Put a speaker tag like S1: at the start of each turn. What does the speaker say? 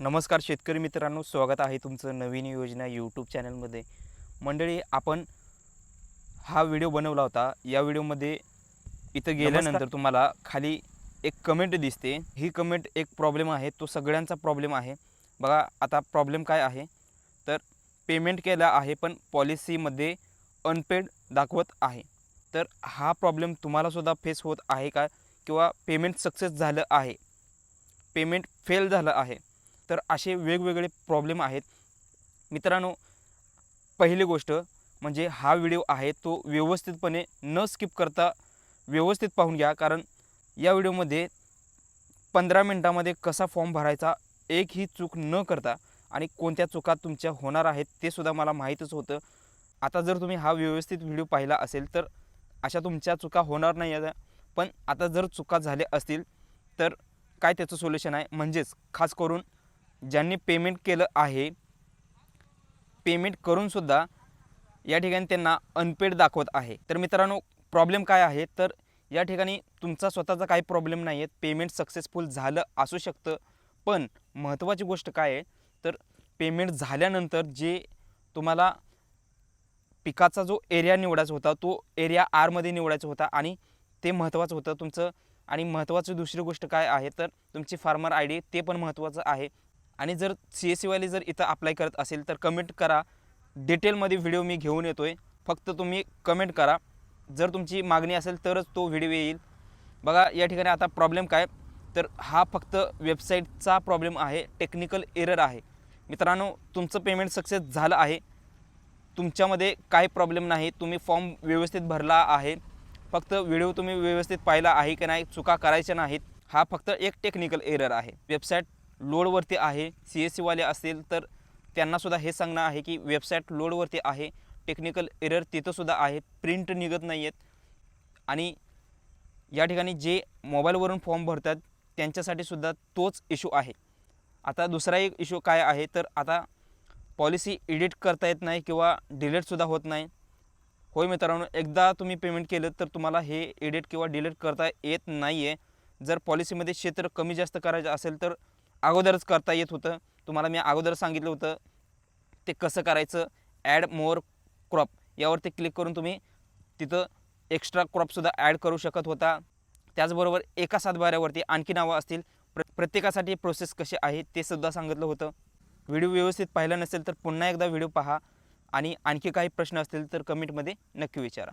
S1: नमस्कार शेतकरी मित्रांनो स्वागत आहे तुमचं नवीन योजना यूट्यूब चॅनलमध्ये मंडळी आपण हा व्हिडिओ बनवला होता. या व्हिडिओमध्ये इथं गेल्यानंतर तुम्हाला खाली एक कमेंट दिसते. ही कमेंट एक प्रॉब्लेम आहे. तो सगळ्यांचा प्रॉब्लेम आहे. बघा आता प्रॉब्लेम काय आहे? तर पेमेंट केला आहे पण पॉलिसीमध्ये अनपेड दाखवत आहे. तर हा प्रॉब्लेम तुम्हालासुद्धा फेस होत आहे का? किंवा पेमेंट सक्सेस झालं आहे? पेमेंट फेल झालं आहे. तर असे वेगवेगळे प्रॉब्लेम आहेत. मित्रांनो पहिली गोष्ट म्हणजे हा व्हिडिओ आहे तो व्यवस्थितपणे न स्किप करता व्यवस्थित पाहून घ्या. कारण या व्हिडिओमध्ये पंधरा मिनटामध्ये कसा फॉर्म भरायचा एक ही चूक न करता आणि कोणत्या चुका तुमच्या होणार आहेत ते सुद्धा मला माहीतच होतं. आता जर तुम्ही हा व्यवस्थित व्हिडिओ पाहिला असेल तर अशा तुमच्या चुका होणार नाही आहेत पण आता जर चुका झाल्या असतील तर काय त्याचं सोल्युशन आहे? म्हणजेच खास करून ज्यांनी पेमेंट केलं आहे पेमेंट करूनसुद्धा या ठिकाणी त्यांना अनपेड दाखवत आहे. तर मित्रांनो प्रॉब्लेम काय आहे? तर या ठिकाणी तुमचा स्वतःचा काही प्रॉब्लेम नाही आहे पेमेंट सक्सेसफुल झालं असू शकतं पण महत्त्वाची गोष्ट काय आहे? तर पेमेंट झाल्यानंतर जे तुम्हाला पिकाचा जो एरिया निवडायचा होता तो एरिया आरमध्ये निवडायचा होता आणि ते महत्त्वाचं होतं तुमचं. आणि महत्त्वाची दुसरी गोष्ट काय आहे? तर तुमची फार्मर आय डी ते पण महत्त्वाचं आहे. आणि जर सी एस सीवाले जर इथं अप्लाय करत असेल तर कमेंट करा. डिटेलमध्ये व्हिडिओ मी घेऊन येतो आहे फक्त तुम्ही कमेंट करा. जर तुमची मागणी असेल तरच तो व्हिडिओ येईल. बघा या ठिकाणी आता प्रॉब्लेम काय? तर हा फक्त वेबसाईटचा प्रॉब्लेम आहे. टेक्निकल एरर आहे. मित्रांनो तुमचं पेमेंट सक्सेस झालं आहे. तुमच्यामध्ये काही प्रॉब्लेम नाही. तुम्ही फॉर्म व्यवस्थित भरला आहे. फक्त व्हिडिओ तुम्ही व्यवस्थित पाहिला आहे की नाही चुका करायच्या नाहीत. हा फक्त एक टेक्निकल एरर आहे. वेबसाईट लोडवरती आहे सी एस सीवाले असतील तर त्यांनासुद्धा हे सांगणं आहे की वेबसाईट लोडवरती आहे टेक्निकल एरर तिथंसुद्धा आहे प्रिंट निघत नाही आहेत आणि या ठिकाणी जे मोबाईलवरून फॉर्म भरतात त्यांच्यासाठी सुद्धा तोच इशू आहे. आता दुसरा एक इशू काय आहे तर आता पॉलिसी एडिट करता येत नाही किंवा डिलीटसुद्धा होत नाही. होय मित्रांनो एकदा तुम्ही पेमेंट केलं तर तुम्हाला हे एडिट किंवा डिलीट करता येत नाही आहे जर पॉलिसीमध्ये क्षेत्र कमी जास्त करायचं असेल तर अगोदरच करता येत होतं. तुम्हाला मी अगोदर सांगितलं होतं ते कसं करायचं? ॲड मोर क्रॉप यावरती क्लिक करून तुम्ही तिथं एक्स्ट्रा क्रॉपसुद्धा ॲड करू शकत होता. त्याचबरोबर एका सातबाऱ्यावरती आणखी नावं असतील. प्र प्रत्येकासाठी प्रोसेस कशी आहे ते सुद्धा सांगितलं होतं. व्हिडिओ व्यवस्थित पाहिला नसेल तर पुन्हा एकदा व्हिडिओ पहा आणि आणखी काही प्रश्न असतील तर कमेंटमध्ये नक्की विचारा.